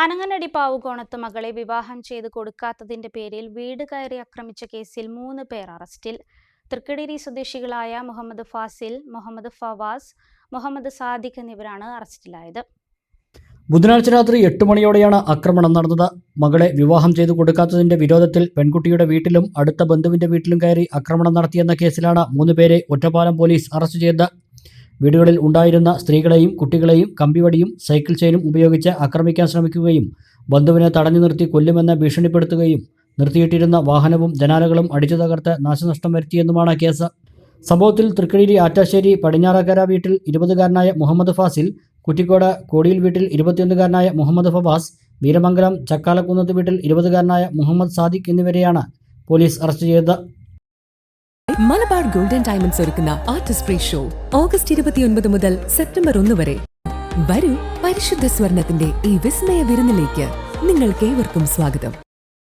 അനങ്ങനടി പാവുകോണത്ത് മകളെ വിവാഹം ചെയ്ത് കൊടുക്കാത്തതിന്റെ പേരിൽ വീട് കയറി ആക്രമിച്ച കേസിൽ മൂന്ന് പേർ അറസ്റ്റിൽ. തൃക്കടിരി സ്വദേശികളായ മുഹമ്മദ് ഫാസിൽ മുഹമ്മദ് ഫവാസ് മുഹമ്മദ് സാദിഖ് എന്നിവരാണ് അറസ്റ്റിലായത്. ബുധനാഴ്ച രാത്രി എട്ട് മണിയോടെയാണ് ആക്രമണം നടന്നത്. മകളെ വിവാഹം ചെയ്തു കൊടുക്കാത്തതിന്റെ വിരോധത്തിൽ പെൺകുട്ടിയുടെ വീട്ടിലും അടുത്ത ബന്ധുവിന്റെ വീട്ടിലും കയറി ആക്രമണം നടത്തിയെന്ന കേസിലാണ് മൂന്ന് പേരെ ഒറ്റപ്പാലം പോലീസ് അറസ്റ്റ് ചെയ്തത്. വീടുകളിൽ ഉണ്ടായിരുന്ന സ്ത്രീകളെയും കുട്ടികളെയും കമ്പിവടിയും സൈക്കിൾ ചെയിനും ഉപയോഗിച്ച് ആക്രമിക്കാൻ ശ്രമിക്കുകയും ബന്ധുവിനെ തടഞ്ഞു നിർത്തി കൊല്ലുമെന്ന് ഭീഷണിപ്പെടുത്തുകയും നിർത്തിയിട്ടിരുന്ന വാഹനവും ജനാലകളും അടിച്ചു തകർത്ത് നാശനഷ്ടം വരുത്തിയെന്നുമാണ് കേസ്. സംഭവത്തിൽ തൃക്കഴിരി ആറ്റാശ്ശേരി പടിഞ്ഞാറക്കര വീട്ടിൽ ഇരുപതുകാരനായ മുഹമ്മദ് ഫാസിൽ കുറ്റിക്കോട് കോടിയിൽ വീട്ടിൽ ഇരുപത്തിയൊന്നുകാരനായ മുഹമ്മദ് ഫവാസ് വീരമംഗലം ചക്കാലക്കുന്നത്ത് വീട്ടിൽ ഇരുപതുകാരനായ മുഹമ്മദ് സാദിഖ് എന്നിവരെയാണ് പോലീസ് അറസ്റ്റ് ചെയ്തത്. മലബാർ ഗോൾഡൻ ഡയമണ്ട്സ് ഒരുക്കുന്ന ആർട്ടിസ്റ്റ് ഫ്രീ ഷോ ഓഗസ്റ്റ് ഇരുപത്തിയൊൻപത് മുതൽ സെപ്റ്റംബർ ഒന്ന് വരെ. വരൂ പരിശുദ്ധ സ്വർണത്തിന്റെ ഈ വിസ്മയ വിരുന്നിലേക്ക് നിങ്ങൾക്ക് ഏവർക്കും സ്വാഗതം.